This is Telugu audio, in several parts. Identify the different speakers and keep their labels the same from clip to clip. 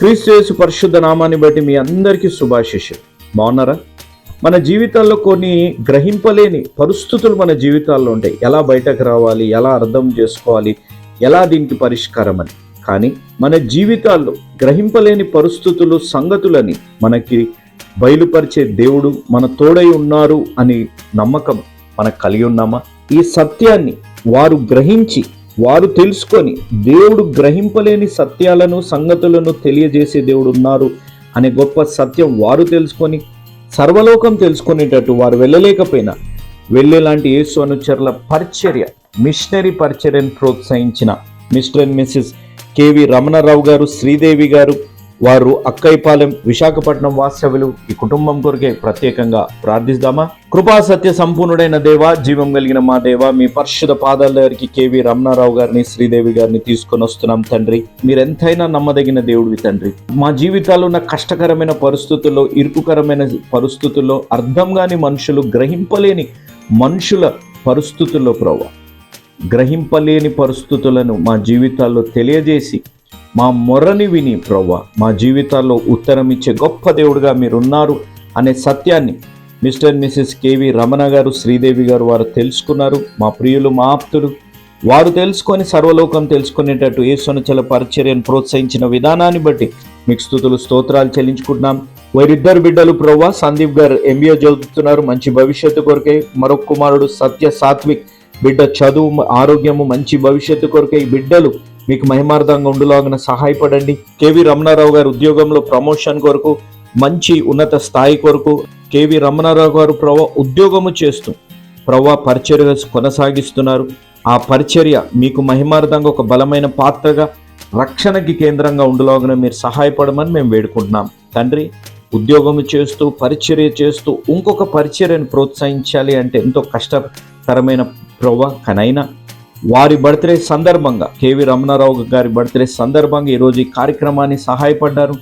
Speaker 1: క్రీస్తు పరిశుద్ధ నామాన్ని బట్టి మీ అందరికీ శుభాశిష్యులు బాగున్నారా? మన జీవితాల్లో కొన్ని గ్రహింపలేని పరిస్థితులు మన జీవితాల్లో ఉంటాయి. ఎలా బయటకు రావాలి ఎలా అర్థం చేసుకోవాలి ఎలా దీనికి పరిష్కారం అని. కానీ మన జీవితాల్లో గ్రహింపలేని పరిస్థితులు సంగతులని మనకి బయలుపరిచే దేవుడు మన తోడై ఉన్నారు అని నమ్మకం మనకు కలిగి ఉన్నామా? ఈ సత్యాన్ని వారు గ్రహించి వారు తెలుసుకొని దేవుడు గ్రహింపలేని సత్యాలను సంగతులను తెలియజేసే దేవుడు ఉన్నారు అనే గొప్ప సత్యం వారు తెలుసుకొని సర్వలోకం తెలుసుకునేటట్టు వారు వెళ్ళలేకపోయినా వెళ్ళేలాంటి యేసు అనుచరుల పరిచర్య మిషనరీ పరిచర్యను ప్రోత్సహించిన Mr and Mrs KV Ramanarao garu Sridevi garu వారు అక్కైపాలెం విశాఖపట్నం వాస్తవ్యులు ఈ కుటుంబం కొరకే ప్రత్యేకంగా ప్రార్థిస్తామా? కృపా సత్య సంపూర్ణుడైన దేవ జీవం కలిగిన మా దేవ మీ పరిశుధ పాదాల దగ్గరికి కేవి రమణారావు గారిని శ్రీదేవి గారిని తీసుకొని వస్తున్నాం తండ్రి. మీరెంతైనా నమ్మదగిన దేవుడివి తండ్రి. మా జీవితాల్లో ఉన్న కష్టకరమైన పరిస్థితుల్లో ఇరుకుకరమైన పరిస్థితుల్లో అర్థం కాని మనుషులు గ్రహింపలేని మనుషుల పరిస్థితుల్లో ప్రభావ గ్రహింపలేని పరిస్థితులను మా జీవితాల్లో తెలియజేసి మా మొర్రని విని ప్రవ్వ మా జీవితాల్లో ఉత్తరం ఇచ్చే గొప్ప దేవుడుగా మీరున్నారు అనే సత్యాన్ని మిస్టర్ మిసెస్ కేవి రమణ గారు శ్రీదేవి గారు వారు తెలుసుకున్నారు. మా ప్రియులు మా ఆప్తులు వారు తెలుసుకొని సర్వలోకం తెలుసుకునేటట్టు ఏసునచల పరిచర్యను ప్రోత్సహించిన విధానాన్ని బట్టి మీకు స్థుతులు స్తోత్రాలు చెల్లించుకుంటున్నాం. వారిద్దరు బిడ్డలు ప్రవ్వా సందీప్ గారు ఎంబీఏ చదువుతున్నారు. మంచి భవిష్యత్తు కొరకే మరొక కుమారుడు సత్య సాత్విక్ బిడ్డ చదువు ఆరోగ్యము మంచి భవిష్యత్తు కొరకే ఈ బిడ్డలు మీకు మహిమార్థంగా ఉండులాగిన సహాయపడండి. కేవి రమణారావు గారు ఉద్యోగంలో ప్రమోషన్ కొరకు మంచి ఉన్నత స్థాయి కొరకు కేవి రమణారావు గారు ప్రభా ఉద్యోగము చేస్తూ ప్రభా పరిచర్య కొనసాగిస్తున్నారు. ఆ పరిచర్య మీకు మహిమార్థంగా ఒక బలమైన పాత్రగా రక్షణకి కేంద్రంగా ఉండలాగిన మీరు సహాయపడమని మేము వేడుకుంటున్నాం. తండ్రి ఉద్యోగము చేస్తూ పరిచర్య చేస్తూ ఇంకొక పరిచర్యను ప్రోత్సహించాలి అంటే ఎంతో కష్టతరమైన ప్రవ్వ కనైనా వారి బర్త్డే సందర్భంగా కేవి రమణారావు గారి బర్త్డే సందర్భంగా ఈరోజు ఈ కార్యక్రమాన్ని సహాయపడ్డారు.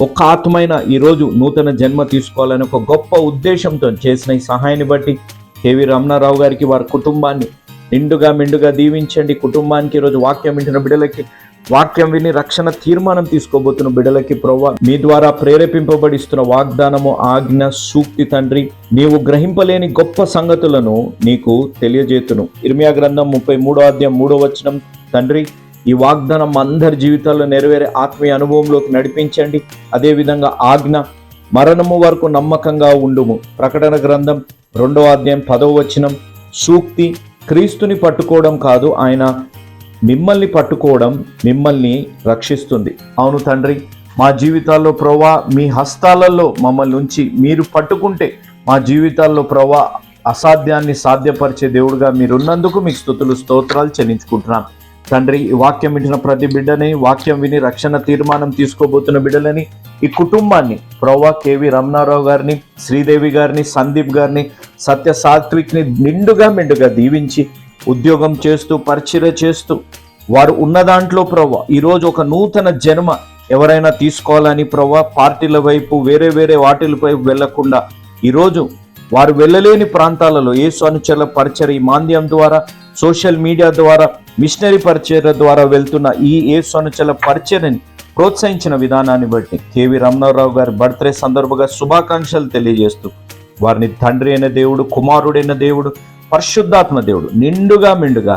Speaker 1: ఒక్క ఆత్మైన ఈరోజు నూతన జన్మ తీసుకోవాలని ఒక గొప్ప ఉద్దేశంతో చేసిన ఈ సహాయాన్ని బట్టి కేవి రమణారావు గారికి వారి కుటుంబాన్ని నిండుగా మెండుగా దీవించండి. కుటుంబానికి ఈరోజు వాక్యం వింటున్న బిడ్డలకి వాక్యం విని రక్షణ తీర్మానం తీసుకోబోతున్న బిడ్డలకి ప్రవ్వ మీ ద్వారా ప్రేరేపింపబడిస్తున్న వాగ్దానము ఆజ్ఞ సూక్తి తండ్రి నీవు గ్రహింపలేని గొప్ప సంగతులను నీకు తెలియజేతును. ఇర్మియా గ్రంథం ముప్పై మూడో అధ్యాయం మూడో వచనం తండ్రి ఈ వాగ్దానం అందరి జీవితాల్లో నెరవేరే ఆత్మీయ అనుభవంలోకి నడిపించండి. అదేవిధంగా ఆజ్ఞ మరణము వరకు నమ్మకంగా ఉండుము. ప్రకటన గ్రంథం రెండో అధ్యాయం పదవ వచనం సూక్తి క్రీస్తుని పట్టుకోవడం కాదు ఆయన మిమ్మల్ని పట్టుకోవడం మిమ్మల్ని రక్షిస్తుంది. అవును తండ్రి మా జీవితాల్లో ప్రవా మీ హస్తాలలో మమ్మల్ని ఉంచి మీరు పట్టుకుంటే మా జీవితాల్లో ప్రవా అసాధ్యాన్ని సాధ్యపరిచే దేవుడుగా మీరున్నందుకు మీకు స్థుతులు స్తోత్రాలు చెల్లించుకుంటున్నాం తండ్రి ఈ వాక్యం వింటున్న ప్రతి బిడ్డని వాక్యం విని రక్షణ తీర్మానం తీసుకోబోతున్న బిడ్డలని ఈ కుటుంబాన్ని ప్రవ్వా కేవి రమణారావు గారిని శ్రీదేవి గారిని సందీప్ గారిని సత్య సాత్విక్ని నిండుగా మెండుగా దీవించి ఉద్యోగం చేస్తూ పరిచర్య చేస్తూ వారు ఉన్న దాంట్లో ప్రవ్వ ఈరోజు ఒక నూతన జన్మ ఎవరైనా తీసుకోవాలని ప్రవ్వ పార్టీల వైపు వేరే వేరే వాటిల వైపు వెళ్ళకుండా ఈరోజు వారు వెళ్ళలేని ప్రాంతాలలో యేసు అనుచరుల పరిచర్ ఈ మాంద్యం ద్వారా సోషల్ మీడియా ద్వారా మిషనరీ పరిచర్య ద్వారా వెళ్తున్న ఈ యేసు అనుచరుల పరిచర్ని ప్రోత్సహించిన విధానాన్ని బట్టి కేవి రమణారావు గారి బర్త్డే సందర్భంగా శుభాకాంక్షలు తెలియజేస్తూ వారిని తండ్రి అయిన దేవుడు కుమారుడైన దేవుడు పరిశుద్ధాత్మ దేవుడు నిండుగా మిండుగా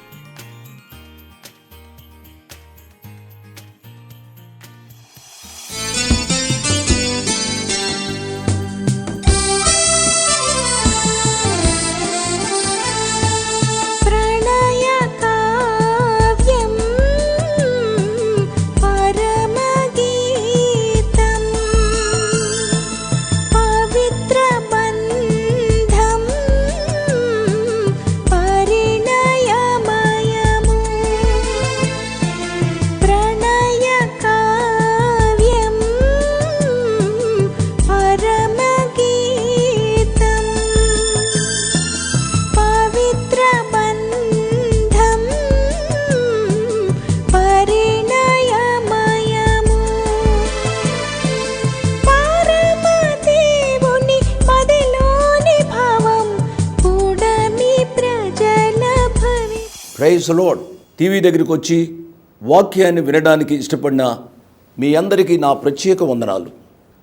Speaker 2: ప్రైజ్ లోడ్ టీవీ దగ్గరికి వచ్చి వాక్యాన్ని వినడానికి ఇష్టపడిన మీ అందరికీ నా ప్రత్యేక వందనాలు.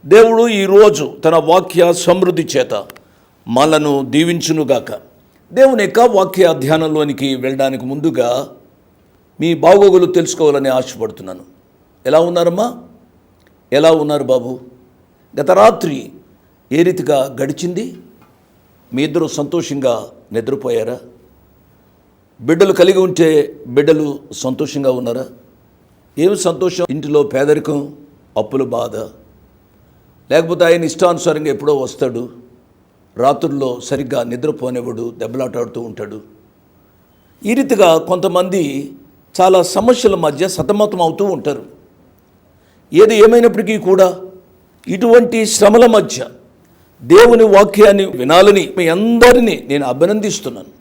Speaker 2: దేవుడు ఈరోజు తన వాక్య సమృద్ధి చేత మనను దీవించునుగాక దేవుని యొక్క వాక్య ధ్యానంలోనికి వెళ్ళడానికి ముందుగా మీ బాగోగులు తెలుసుకోవాలని ఆశపడుతున్నాను. ఎలా ఉన్నారమ్మా? ఎలా ఉన్నారు బాబు? గత రాత్రి ఏ రీతిగా గడిచింది? మీ ఇద్దరు సంతోషంగా నిద్రపోయారా? బిడ్డలు కలిగి ఉంటే బిడ్డలు సంతోషంగా ఉన్నారా? ఏమి సంతోషం? ఇంటిలో పేదరికం అప్పుల బాధ. లేకపోతే ఆయన ఇష్టానుసారంగా ఎప్పుడో వస్తాడు. రాత్రుల్లో సరిగ్గా నిద్రపోనివ్వడు దెబ్బలాటాడుతూ ఉంటాడు. ఈ రీతిగా కొంతమంది చాలా సమస్యల మధ్య సతమతం అవుతూ ఉంటారు. ఏది ఏమైనప్పటికీ కూడా ఇటువంటి శ్రమల మధ్య దేవుని వాక్యాన్ని వినాలని మీ అందరినీ నేను అభినందిస్తున్నాను.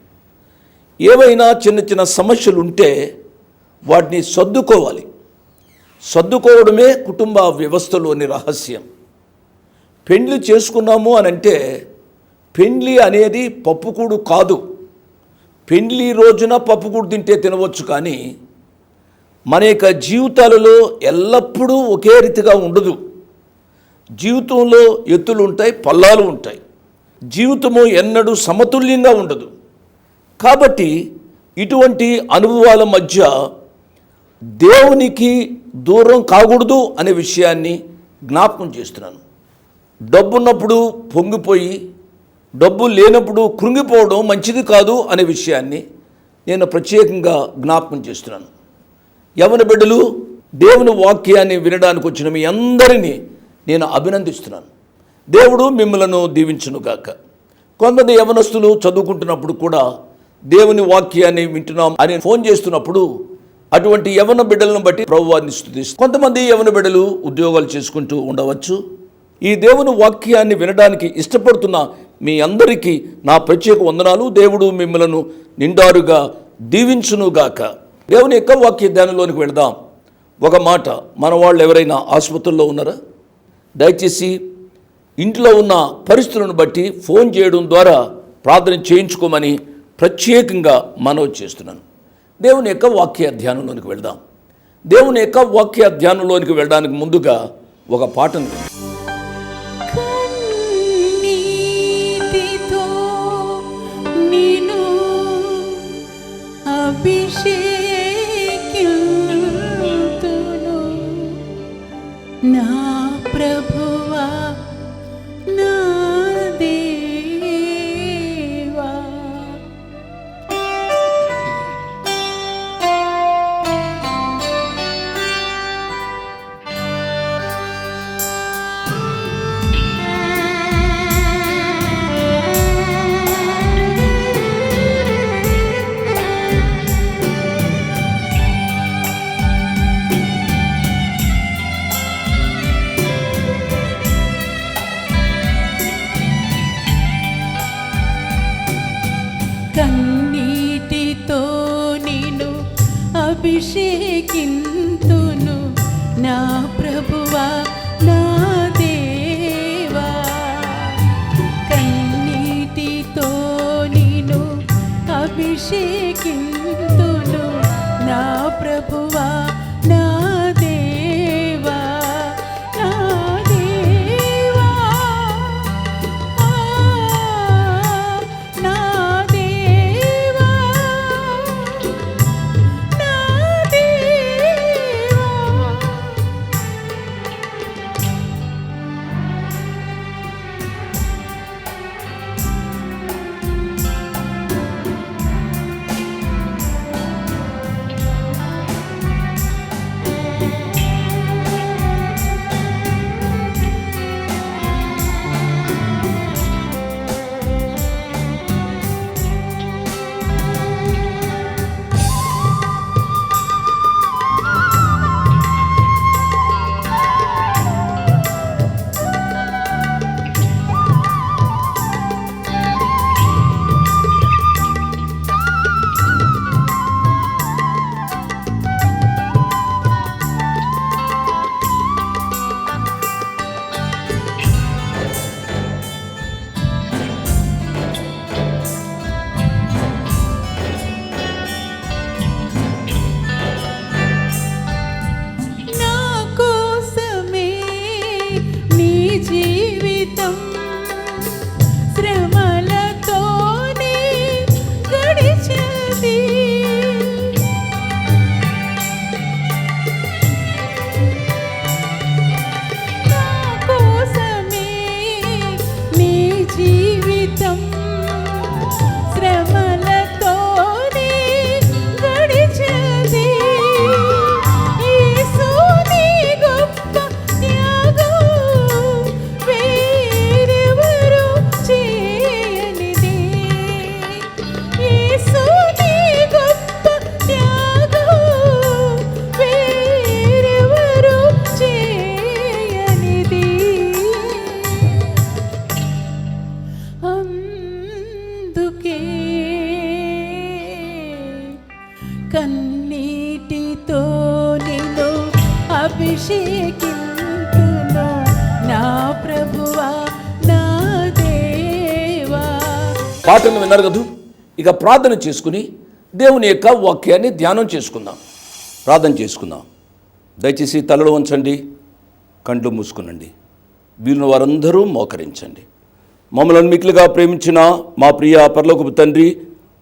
Speaker 2: ఏవైనా చిన్న చిన్న సమస్యలు ఉంటే వాటిని సర్దుకోవాలి. సర్దుకోవడమే కుటుంబ వ్యవస్థలోని రహస్యం. పెండ్లి చేసుకున్నాము అని అంటే పెండ్లి అనేది పప్పుకూడు కాదు. పెండ్లి రోజున పప్పుకూడు తింటే తినవచ్చు కానీ మన యొక్క జీవితాలలో ఎల్లప్పుడూ ఒకే రీతిగా ఉండదు. జీవితంలో ఎత్తులు ఉంటాయి పల్లాలు ఉంటాయి. జీవితము ఎన్నడూ సమతుల్యంగా ఉండదు. కాబట్టి ఇటువంటి అనుభవాల మధ్య దేవునికి దూరం కాకూడదు అనే విషయాన్ని జ్ఞాపకం చేస్తున్నాను. డబ్బున్నప్పుడు పొంగిపోయి డబ్బు లేనప్పుడు కృంగిపోవడం మంచిది కాదు అనే విషయాన్ని నేను ప్రత్యేకంగా జ్ఞాపకం చేస్తున్నాను. యవన బిడ్డలు దేవుని వాక్యాన్ని వినడానికి వచ్చిన మీ అందరినీ నేను అభినందిస్తున్నాను. దేవుడు మిమ్మలను దీవించునుగాక. కొంతమంది యవనస్తులు చదువుకుంటున్నప్పుడు కూడా దేవుని వాక్యాన్ని వింటున్నాం అని ఫోన్ చేస్తున్నప్పుడు అటువంటి యవన బిడ్డలను బట్టి ప్రభువాన్ని స్థుతిస్తారు కొంతమంది యవన బిడ్డలు ఉద్యోగాలు చేసుకుంటూ ఉండవచ్చు. ఈ దేవుని వాక్యాన్ని వినడానికి ఇష్టపడుతున్న మీ అందరికీ నా ప్రత్యేక వందనాలు. దేవుడు మిమ్మలను నిండారుగా దీవించునుగాక. దేవుని యొక్క వాక్య ధ్యానంలోనికి వెళదాం. ఒక మాట మన వాళ్ళు ఎవరైనా ఆసుపత్రుల్లో ఉన్నారా? దయచేసి ఇంట్లో ఉన్న పరిస్థితులను బట్టి ఫోన్ చేయడం ద్వారా ప్రార్థన చేయించుకోమని ప్రత్యేకంగా మనవి చేస్తున్నాను. దేవుని యొక్క వాక్య ధ్యానంలోనికి వెళ్దాం. దేవుని యొక్క వాక్య ధ్యానంలోనికి వెళ్ళడానికి ముందుగా ఒక పాటను
Speaker 3: అభిషేక్ నా
Speaker 2: పాటను విన్నారు కదూ? ఇక ప్రార్థన చేసుకుని దేవుని యొక్క వాక్యాన్ని ధ్యానం చేసుకుందాం. ప్రార్థన చేసుకుందాం. దయచేసి తలలు వంచండి కండ్లు మూసుకునండి. వీలున్న వారందరూ మోకరించండి. మమ్మల్ని మిక్కిలిగా ప్రేమించిన మా ప్రియ పర్లోకపు తండ్రి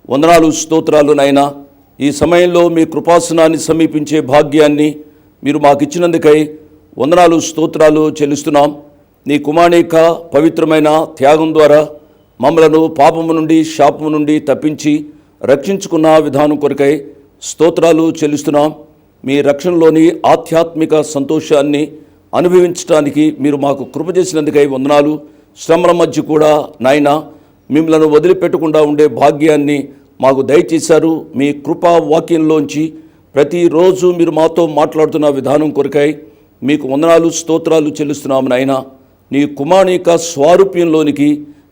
Speaker 2: వందనాలు స్తోత్రాలు నాయన. ఈ సమయంలో మీ కృపాసనాన్ని సమీపించే భాగ్యాన్ని మీరు మాకు ఇచ్చినందుకై వందనాలు స్తోత్రాలు చెల్లిస్తున్నాం. నీ కుమారిక పవిత్రమైన త్యాగం ద్వారా మమ్మలను పాపము నుండి శాపము నుండి తప్పించి రక్షించుకున్న విధానం కొరకై స్తోత్రాలు చెల్లిస్తున్నాం. మీ రక్షణలోని ఆధ్యాత్మిక సంతోషాన్ని అనుభవించడానికి మీరు మాకు కృప చేసినందుకై వందనాలు. శ్రమల మధ్య కూడా నాయన మిమ్మలను వదిలిపెట్టకుండా ఉండే భాగ్యాన్ని మాకు దయచేశారు. మీ కృపా వాక్యంలోంచి ప్రతిరోజు మీరు మాతో మాట్లాడుతున్న విధానం కొరకై మీకు వందనాలు స్తోత్రాలు చెల్లిస్తున్నాము నాయన. నీ కుమాణిక స్వారూప్యంలోనికి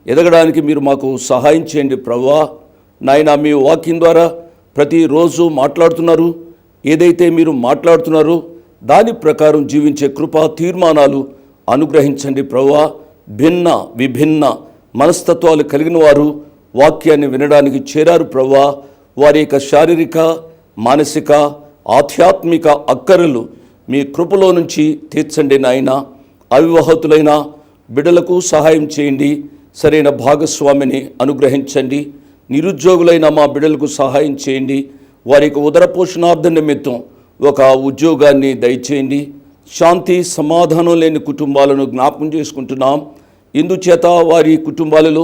Speaker 2: ఎదగడానికి మీరు మాకు సహాయం చేయండి ప్రవ్వా. నాయన మీ వాక్యం ద్వారా ప్రతిరోజు మాట్లాడుతున్నారు. ఏదైతే మీరు మాట్లాడుతున్నారో దాని ప్రకారం జీవించే కృపా తీర్మానాలు అనుగ్రహించండి ప్రవ్వా. భిన్న విభిన్న మనస్తత్వాలు కలిగిన వారు వాక్యాన్ని వినడానికి చేరారు ప్రవ్వా. వారి యొక్క శారీరక మానసిక ఆధ్యాత్మిక అక్కరలు మీ కృపలో నుంచి తీర్చండి నాయన. అవివాహతులైన బిడ్డలకు సహాయం చేయండి. సరైన భాగస్వామిని అనుగ్రహించండి. నిరుద్యోగులైన మా బిడ్డలకు సహాయం చేయండి. వారికి ఉదర పోషణార్థం నిమిత్తం ఒక ఉద్యోగాన్ని దయచేయండి. శాంతి సమాధానం లేని కుటుంబాలను జ్ఞాపకం చేసుకుంటున్నాం. ఇందుచేత వారి కుటుంబాలలో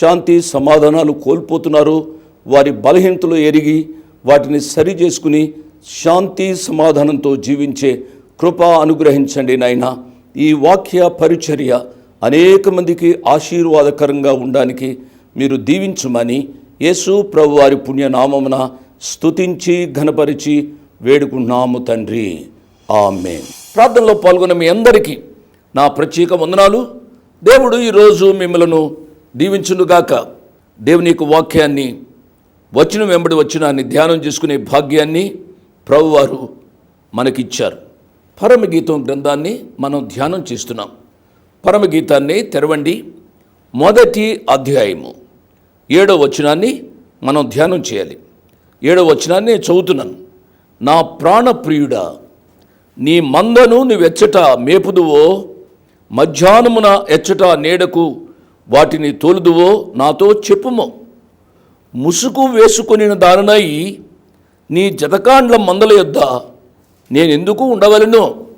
Speaker 2: శాంతి సమాధానాలు కోల్పోతున్నారు. వారి బలహీనతలు ఎరిగి వాటిని సరి చేసుకుని శాంతి సమాధానంతో జీవించే కృప అనుగ్రహించండి నాయన. ఈ వాక్య పరిచర్య అనేక మందికి ఆశీర్వాదకరంగా ఉండడానికి మీరు దీవించమని యేసు ప్రభు వారి పుణ్యనామమున స్తుతించి ఘనపరిచి వేడుకున్నాము తండ్రి. ఆమె ప్రార్థనలో పాల్గొన్న మీ అందరికీ నా ప్రత్యేక వందనాలు. దేవుడు ఈరోజు మిమ్మలను దీవించునుగాక. దేవుని యొక్క వాక్యాన్ని వచ్చిన వెంబడి వచ్చినాన్ని ధ్యానం చేసుకునే భాగ్యాన్ని ప్రభువారు మనకిచ్చారు. పరమగీతం గ్రంథాన్ని మనం ధ్యానం చేస్తున్నాం. పరమగీతాన్ని తెరవండి. మొదటి అధ్యాయము. ఏడో వచనాన్ని మనం ధ్యానం చేయాలి. ఏడో వచనాన్ని నేను చదువుతున్నాను. నా ప్రాణప్రియుడా నీ మందను నువ్వెచ్చట మేపుదువో మధ్యాహ్నమున ఎచ్చట నీడకు వాటిని తోలుదువో నాతో చెప్పుమో. ముసుగు వేసుకొనిన దానినై నీ జతకాండ్ల మందల యొద్ద నేనెందుకు ఉండవలను?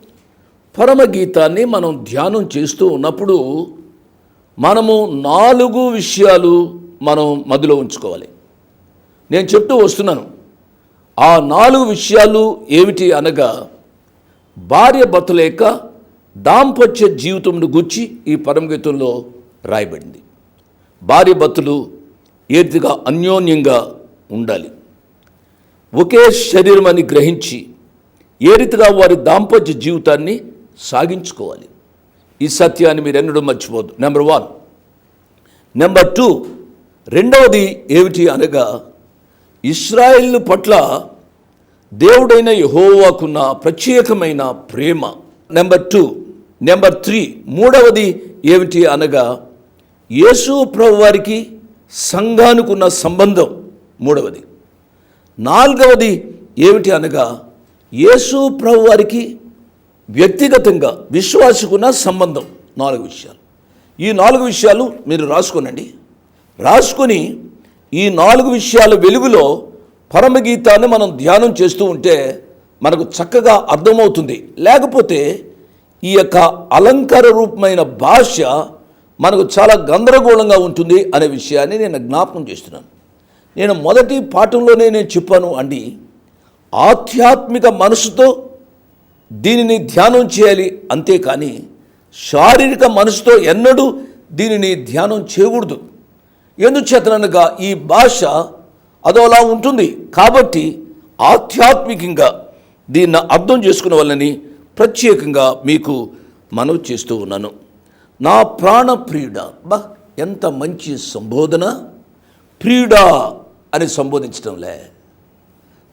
Speaker 2: పరమగీతాన్ని మనం ధ్యానం చేస్తూ ఉన్నప్పుడు మనము నాలుగు విషయాలు మనం మదిలో ఉంచుకోవాలి. నేను చెప్తూ వస్తున్నాను. ఆ నాలుగు విషయాలు ఏమిటి అనగా భార్య బతులేక దాంపత్య జీవితంను గుచ్చి ఈ పరమగీతంలో రాయబడింది. భార్య బతులు ఏ రీతిగా అన్యోన్యంగా ఉండాలి. ఒకే శరీరం అని గ్రహించి ఏ రీతిగా వారి దాంపత్య జీవితాన్ని సాగించుకోవాలి. ఈ సత్యాన్ని మీరు ఎన్నడూ మర్చిపోద్దు నెంబర్ వన్ నెంబర్ టూ రెండవది ఏమిటి అనగా ఇస్రాయిల్ పట్ల దేవుడైన యహోవాకున్న ప్రత్యేకమైన ప్రేమ. నెంబర్ టూ నెంబర్ త్రీ మూడవది ఏమిటి అనగా యేసు ప్రభు వారికి సంఘానుకున్న సంబంధం. మూడవది. నాలుగవది ఏమిటి అనగా యేసు ప్రభు వారికి వ్యక్తిగతంగా విశ్వాసకున్న సంబంధం నాలుగు విషయాలు. ఈ నాలుగు విషయాలు మీరు రాసుకోనండి. రాసుకొని ఈ నాలుగు విషయాల వెలుగులో పరమగీతాన్ని మనం ధ్యానం చేస్తూ ఉంటే మనకు చక్కగా అర్థమవుతుంది. లేకపోతే ఈ యొక్క అలంకార రూపమైన భాష మనకు చాలా గందరగోళంగా ఉంటుంది అనే విషయాన్ని నేను జ్ఞాపకం చేస్తున్నాను. నేను మొదటి పాఠంలోనే నేను చెప్పాను అండి ఆధ్యాత్మిక మనసుతో దీనిని ధ్యానం చేయాలి. అంతేకాని శారీరక మనసుతో ఎన్నడూ దీనిని ధ్యానం చేయకూడదు. ఎందుచేతనగా ఈ భాష అదోలా ఉంటుంది. కాబట్టి ఆధ్యాత్మికంగా దీన్ని అర్థం చేసుకునే వాళ్ళని ప్రత్యేకంగా మీకు మనవి చేస్తూ ఉన్నాను. నా ప్రాణ ప్రియుడ బా ఎంత మంచి సంబోధన. ప్రియుడా అని సంబోధించడంలే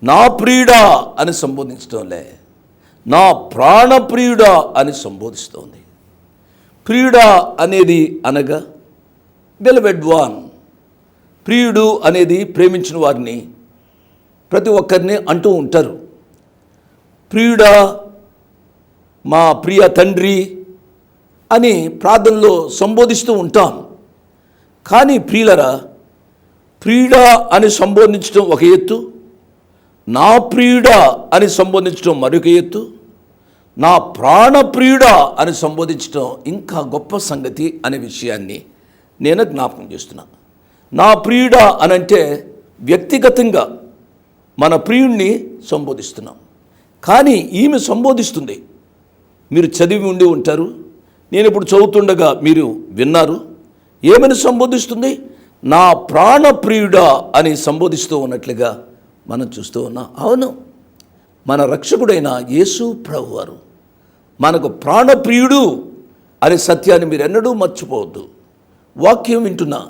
Speaker 2: నా ప్రియుడా అని సంబోధించడంలే నా ప్రాణప్రియుడా అని సంబోధిస్తోంది. ప్రియుడా అనేది అనగా బెలవెడ్ వాన్ ప్రియుడు అనేది ప్రేమించిన వారిని ప్రతి ఒక్కరిని అంటూ ఉంటారు. ప్రియుడా మా ప్రియ తండ్రి అని ప్రార్థనలో సంబోధిస్తూ ఉంటాం కానీ ప్రియులరా ప్రియుడా అని సంబోధించడం ఒక ఎత్తు నా ప్రియుడ అని సంబోధించడం మరొక ఎత్తు. నా ప్రాణప్రియుడ అని సంబోధించడం ఇంకా గొప్ప సంగతి అనే విషయాన్ని నేను జ్ఞాపకం చేస్తున్నా. నా ప్రియుడ అనంటే వ్యక్తిగతంగా మన ప్రియుణ్ణి సంబోధిస్తున్నాం. కానీ ఈమె సంబోధిస్తుంది. మీరు చదివి ఉండి ఉంటారు. నేను ఇప్పుడు చదువుతుండగా మీరు విన్నారు. ఏమని సంబోధిస్తుంది? నా ప్రాణప్రియుడా అని సంబోధిస్తూ ఉన్నట్లుగా మనం చూస్తూ ఉన్నాం. అవును మన రక్షకుడైన యేసు ప్రభువారు మనకు ప్రాణప్రియుడు అనే సత్యాన్ని మీరు ఎన్నడూ మర్చిపోవద్దు. వాక్యం వింటున్నా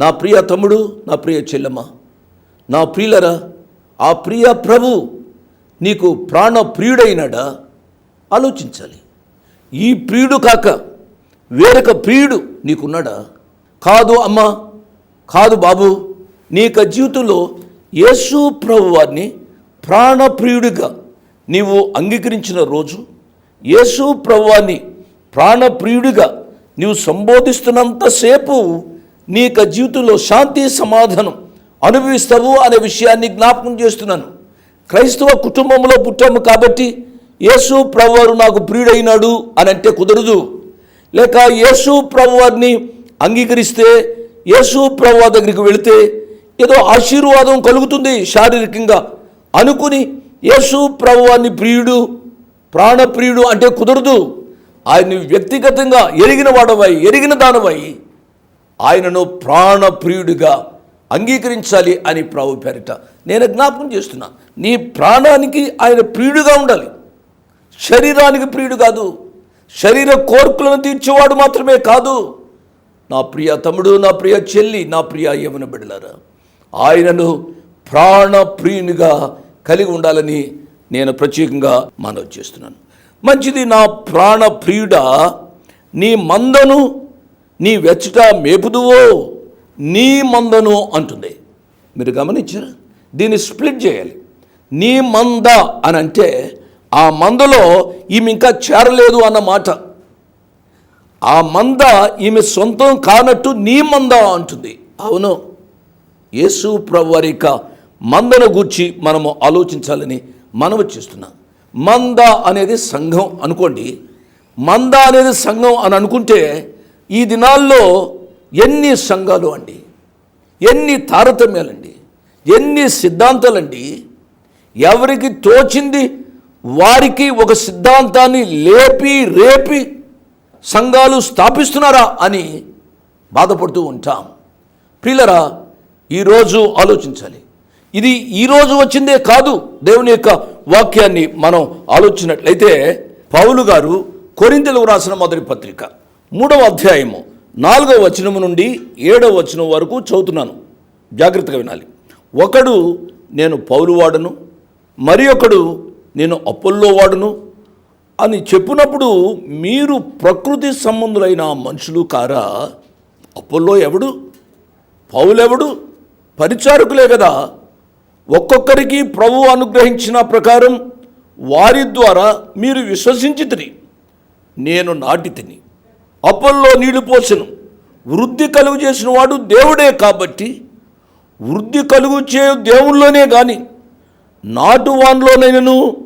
Speaker 2: నా ప్రియ తమ్ముడు నా ప్రియ చెల్లెమ్మ నా ప్రియులరా ఆ ప్రియ ప్రభు నీకు ప్రాణ ప్రియుడైనాడా ఆలోచించాలి. ఈ ప్రియుడు కాక వేరొక ప్రియుడు నీకున్నాడా? కాదు అమ్మ కాదు బాబు నీక జీవితంలో యేసు ప్రభు వారిని ప్రాణప్రియుడిగా నీవు అంగీకరించిన రోజు యేసు ప్రభువాన్ని ప్రాణప్రియుడిగా నీవు సంబోధిస్తున్నంతసేపు నీ యొక్క జీవితంలో శాంతి సమాధానం అనుభవిస్తావు అనే విషయాన్ని జ్ఞాపకం చేస్తున్నాను. క్రైస్తవ కుటుంబంలో పుట్టాము కాబట్టి యేసు ప్రభువారు నాకు ప్రియుడైనాడు అని అంటే కుదరదు. లేక యేసు ప్రభువారిని అంగీకరిస్తే యేసు ప్రభువారి దగ్గరికి వెళితే ఏదో ఆశీర్వాదం కలుగుతుంది శారీరకంగా. అనుకుని యేసు ప్రభువాన్ని ప్రియుడు ప్రాణప్రియుడు అంటే కుదరదు. ఆయన్ని వ్యక్తిగతంగా ఎరిగిన వాడవై ఎరిగిన దానవై ఆయనను ప్రాణప్రియుడిగా అంగీకరించాలి అని ప్రభు పేరిట నేను జ్ఞాపకం చేస్తున్నా. నీ ప్రాణానికి ఆయన ప్రియుడిగా ఉండాలి. శరీరానికి ప్రియుడు కాదు. శరీర కోర్కులను తీర్చేవాడు మాత్రమే కాదు. నా ప్రియ తమ్ముడు నా ప్రియ చెల్లి నా ప్రియ యమున బిడ్డలారా ఆయనను ప్రాణప్రియునిగా కలిగి ఉండాలని నేను ప్రత్యేకంగా మనవి చేస్తున్నాను. మంచిది నా ప్రాణప్రియుడా నీ మందను నీ వెచ్చట మేపుదువో నీ మందను అంటుంది. మీరు గమనించారా? దీన్ని స్ప్లిట్ చేయాలి. నీ మంద అని అంటే ఆ మందలో ఈమె ఇంకా చేరలేదు అన్న మాట. ఆ మంద ఈమె సొంతం కానట్టు నీ మంద అంటుంది. అవును. యేసు ప్రభు యొక్క మందను గూర్చి మనము ఆలోచించాలని మనవి చేస్తున్నాం. మంద అనేది సంఘం అనుకోండి. మంద అనేది సంఘం అని అనుకుంటే ఈ దినాల్లో ఎన్ని సంఘాలు అండి? ఎన్ని తారతమ్యాలండి? ఎన్ని సిద్ధాంతాలండి? ఎవరికి తోచింది వారికి ఒక సిద్ధాంతాన్ని లేపి రేపి సంఘాలు స్థాపిస్తున్నారా అని బాధపడుతూ ఉంటాం. పిల్లరా ఈరోజు ఆలోచించాలి. ఇది ఈరోజు వచ్చిందే కాదు దేవుని యొక్క వాక్యాన్ని మనం ఆలోచించినట్లయితే పౌలు గారు కొరింతలకు రాసిన మొదటి పత్రిక మూడవ అధ్యాయము నాలుగవ వచనము నుండి ఏడవ వచనం వరకు చదువుతున్నాను. జాగ్రత్తగా వినాలి. ఒకడు నేను పౌలు వాడను మరి ఒకడు నేను అప్పుల్లో వాడును అని చెప్పినప్పుడు మీరు ప్రకృతి సంబంధులైన మనుషులు కారా? అప్పుల్లో ఎవడు? పౌలెవడు పరిచారకులే కదా. ఒక్కొక్కరికి ప్రభు అనుగ్రహించిన ప్రకారం వారి ద్వారా మీరు విశ్వసించి తిని నేను నాటి తిని. అప్పల్లో నీళ్ళు పోసను. వృద్ధి కలుగు చేసిన వాడు దేవుడే కాబట్టి వృద్ధి కలుగు చే దేవుల్లోనే కానీ నాటు వాన్లోనైనను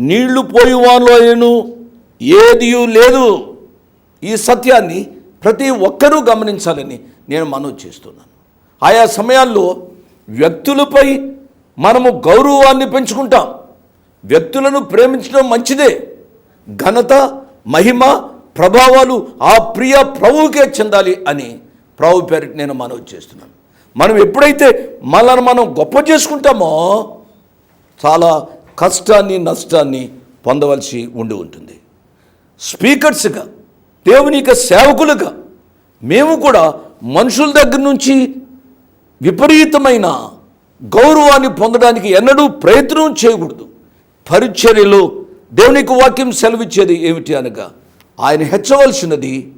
Speaker 2: నీళ్ళు పోయి వాన్లోనైనను ఏది లేదు. ఈ సత్యాన్ని ప్రతి ఒక్కరూ గమనించాలని నేను మనవి చేస్తున్నాను. ఆయా సమయాల్లో వ్యక్తులపై మనము గౌరవాన్ని పెంచుకుంటాం. వ్యక్తులను ప్రేమించడం మంచిదే. ఘనత మహిమ ప్రభావాలు ఆ ప్రియ ప్రభువుకే చెందాలి అని ప్రభు పేరు నేను మనవి చేస్తున్నాను. మనం ఎప్పుడైతే మనల్ని మనం గొప్ప చేసుకుంటామో చాలా కష్టాన్ని నష్టాన్ని పొందవలసి ఉండి ఉంటుంది. స్పీకర్స్గా దేవుని యొక్క సేవకులుగా మేము కూడా మనుషుల దగ్గర నుంచి విపరీతమైన గౌరవాన్ని పొందడానికి ఎన్నడూ ప్రయత్నం చేయకూడదు. పరిచర్యలో దేవునికి వాక్యం సెలవిచ్చేది ఏమిటి అనగా ఆయన హెచ్చవలసినది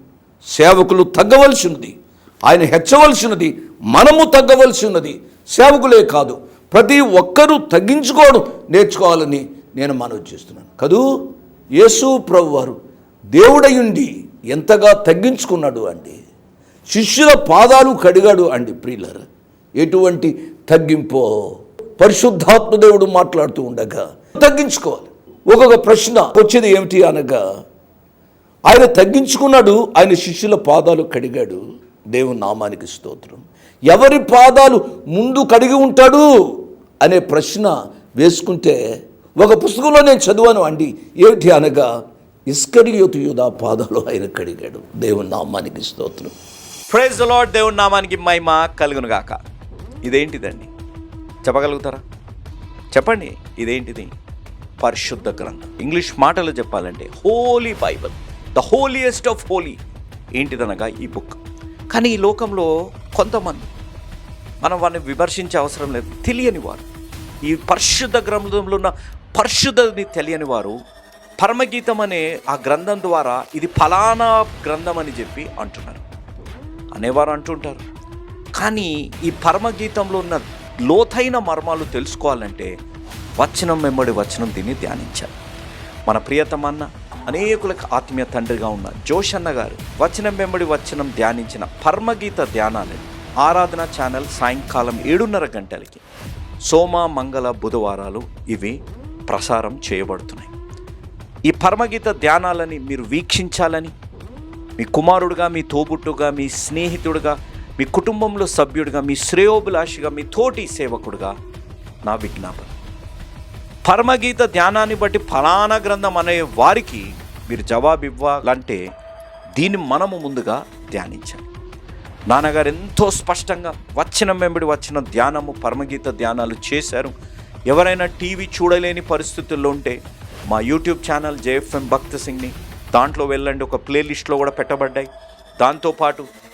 Speaker 2: సేవకులు తగ్గవలసినది ఆయన హెచ్చవలసినది మనము తగ్గవలసినది సేవకులే కాదు ప్రతి ఒక్కరూ తగ్గించుకోవడం నేర్చుకోవాలని నేను మనవి చేస్తున్నాను. కదూ? యేసు ప్రభు వారు దేవుడయుండి ఎంతగా తగ్గించుకున్నాడు అండి శిష్యుల పాదాలు కడిగాడు అండి ప్రియులర్. ఎటువంటి తగ్గింపో? పరిశుద్ధాత్మదేవుడు మాట్లాడుతూ ఉండగా తగ్గించుకోవాలి. ఒక్కొక్క ప్రశ్న వచ్చేది ఏమిటి అనగా ఆయన తగ్గించుకున్నాడు ఆయన శిష్యుల పాదాలు కడిగాడు. దేవుని నామానికి స్తోత్రం. ఎవరి పాదాలు ముందు కడిగి ఉంటాడు అనే ప్రశ్న వేసుకుంటే ఒక పుస్తకంలో నేను చదివాను అండి. ఏమిటి అనగా ఇస్కరియోతు యూదా పాదాలు ఆయన కడిగాడు. దేవుని నామానికి స్తోత్రం.
Speaker 4: ప్రైజ్ లార్డ్ దేవుని నామానికి మహిమ కలుగును గాక ఇదేంటిదండి? చెప్పగలుగుతారా? చెప్పండి ఇదేంటిది? పరిశుద్ధ గ్రంథం. ఇంగ్లీష్ మాటలు చెప్పాలంటే holy Bible the holiest of holy. ఏంటిదనగా ఈ బుక్? కానీ ఈ లోకంలో కొంతమంది మనం వారిని విమర్శించే అవసరం లేదు తెలియని వారు. ఈ పరిశుద్ధ గ్రంథంలో ఉన్న పరిశుద్ధని తెలియని వారు పరమగీతం అనే ఆ గ్రంథం ద్వారా ఇది ఫలానా గ్రంథం అని చెప్పి అంటున్నారు. అనేవారు అంటుంటారు. కానీ ఈ పరమగీతంలో ఉన్న లోతైన మర్మాలు తెలుసుకోవాలంటే వచనం వెంబడి వచనం దీన్ని ధ్యానించాలి. మన ప్రియతమన్న అనేకులకు ఆత్మీయ తండ్రిగా ఉన్న జోషన్న గారు వచనం వెంబడి వచనం ధ్యానించిన పరమగీత ధ్యానాలని ఆరాధన ఛానల్ సాయంకాలం ఏడున్నర గంటలకి సోమ మంగళ బుధవారాలు ఇవి ప్రసారం చేయబడుతున్నాయి. ఈ పరమగీత ధ్యానాలని మీరు వీక్షించాలని మీ కుమారుడుగా మీ తోబుట్టుగా మీ స్నేహితుడుగా మీ కుటుంబంలో సభ్యుడిగా మీ శ్రేయోభిలాషిగా మీ తోటి సేవకుడుగా నా విజ్ఞాపన. పరమగీత ధ్యానాన్ని బట్టి ఫలానా గ్రంథం అనే వారికి మీరు జవాబు ఇవ్వాలంటే దీన్ని మనము ముందుగా ధ్యానించాలి. నాన్నగారు ఎంతో స్పష్టంగా వచ్చిన వెంబడి వచ్చిన ధ్యానము పరమగీత ధ్యానాలు చేశారు. ఎవరైనా టీవీ చూడలేని పరిస్థితుల్లో ఉంటే మా యూట్యూబ్ ఛానల్ జేఎఫ్ఎం భక్త సింగ్ని దాంట్లో వెళ్ళండి ఒక ప్లేలిస్ట్లో కూడా పెట్టబడ్డాయి. దాంతోపాటు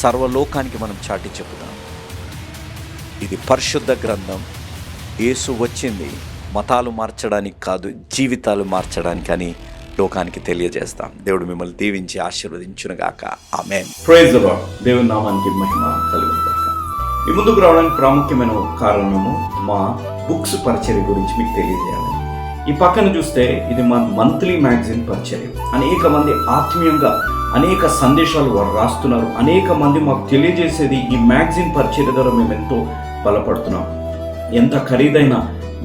Speaker 4: సర్వలోకానికి మనం చాటి చెప్పుదాం ఇది పరిశుద్ధ గ్రంథం. యేసు వచ్చింది. మతాలు మార్చడానికి కాదు జీవితాలు మార్చడానికి అని లోకానికి తెలియజేస్తాం. దేవుడు మిమ్మల్ని దీవించి ఆశీర్వదించునుగాక. ఆమె
Speaker 1: ప్రైజ్ లార్డ్ దేవుని నామానికి మహిమ కలుగుతాక ఈ ముందుకు రావడానికి ప్రాముఖ్యమైన కారణము మా బుక్స్ పరిచర్య గురించి మీకు తెలియజేయాలి. ఈ పక్కన చూస్తే ఇది మా మంత్లీ మ్యాగజైన్ పరిచర్య. అనేక మంది ఆత్మీయంగా అనేక సందేశాలు వారు రాస్తున్నారు. అనేక మంది మాకు తెలియజేసేది ఈ మ్యాగజైన్ పరిచర్య ద్వారా మేము ఎంతో బలపడుతున్నాం. ఎంత ఖరీదైన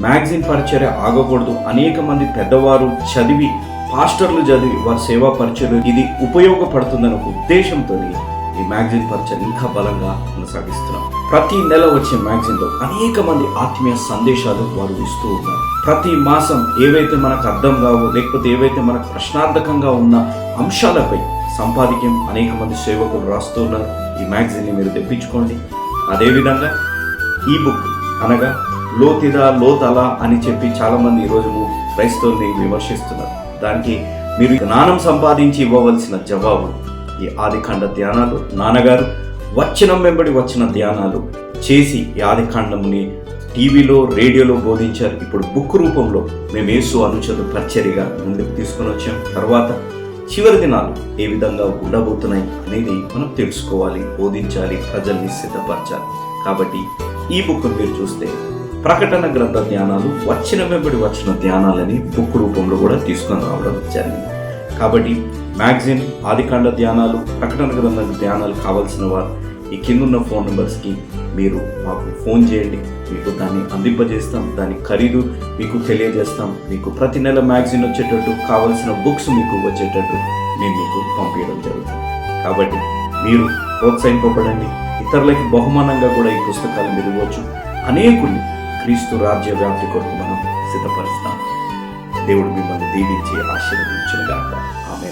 Speaker 1: మ్యాగజైన్ పరిచర్య ఆగకూడదు. అనేక మంది పెద్దవారు చదివి పాస్టర్లు చదివి వారి సేవా పరిచయం ఇది ఉపయోగపడుతుందనే ఉద్దేశంతో ఈ మ్యాగజైన్ పరిచయం ఇంకా బలంగా కొనసాగిస్తున్నాం. ప్రతి నెల వచ్చే మ్యాగజైన్లో అనేక మంది ఆత్మీయ సందేశాలు వారు ఇస్తూ ఉన్నారు. ప్రతి మాసం ఏవైతే మనకు అర్థం కావో లేకపోతే ఏవైతే మనకు ప్రశ్నార్థకంగా ఉన్న అంశాలపై సంపాదికం అనేక మంది సేవకులు రాస్తూ ఉన్నారు. ఈ మ్యాగజైన్ని మీరు తెప్పించుకోండి. అదేవిధంగా ఈ బుక్ అనగా లోతిదా లోతల అని చెప్పి చాలామంది ఈరోజు క్రైస్తవుల్ని విమర్శిస్తున్నారు. దానికి మీరు జ్ఞానం సంపాదించి ఇవ్వవలసిన జవాబు ఈ ఆదికాండ ధ్యానాలు. నాన్నగారు వచ్చిన వెంబడి వచ్చిన ధ్యానాలు చేసి ఈ ఆదికాండముని టీవీలో రేడియోలో బోధించారు. ఇప్పుడు బుక్ రూపంలో మేము యేసు అనుచరు పరిచర్యగా ముందుకు తీసుకొని వచ్చాం. తర్వాత చివరి దినాలు ఏ విధంగా ఉండబోతున్నాయి అనేది మనం తెలుసుకోవాలి బోధించాలి ప్రజల్ని సిద్ధపరచాలి. కాబట్టి ఈ బుక్ మీరు చూస్తే ప్రకటన గ్రంథ ధ్యానాలు వచ్చిన వెంబడి వచ్చిన ధ్యానాలని బుక్ రూపంలో కూడా తీసుకొని రావడం జరిగింది. కాబట్టి మ్యాగజైన్ ఆదికాండ ధ్యానాలు ప్రకటన గ్రంథ ధ్యానాలు కావాల్సిన వారు ఈ కిందున్న ఫోన్ నెంబర్స్కి మీరు మాకు ఫోన్ చేయండి. మీకు దాన్ని అందింపజేస్తాం. దాని ఖరీదు మీకు తెలియజేస్తాం. మీకు ప్రతి నెల మ్యాగజైన్ వచ్చేటట్టు కావాల్సిన బుక్స్ మీకు వచ్చేటట్టు మేము మీకు పంపించడం జరుగుతుంది. కాబట్టి మీరు ప్రోత్సహింపబడండి. ఇతరులకి బహుమానంగా కూడా ఈ పుస్తకాలు మీరు ఇవ్వచ్చు. అనేకుల్ని క్రీస్తు రాజ్య వ్యాప్తి కొరకు మనం సిద్ధపరుస్తాం. దేవుడు మిమ్మల్ని దీవించి ఆశీర్వదించుగాక ఆమె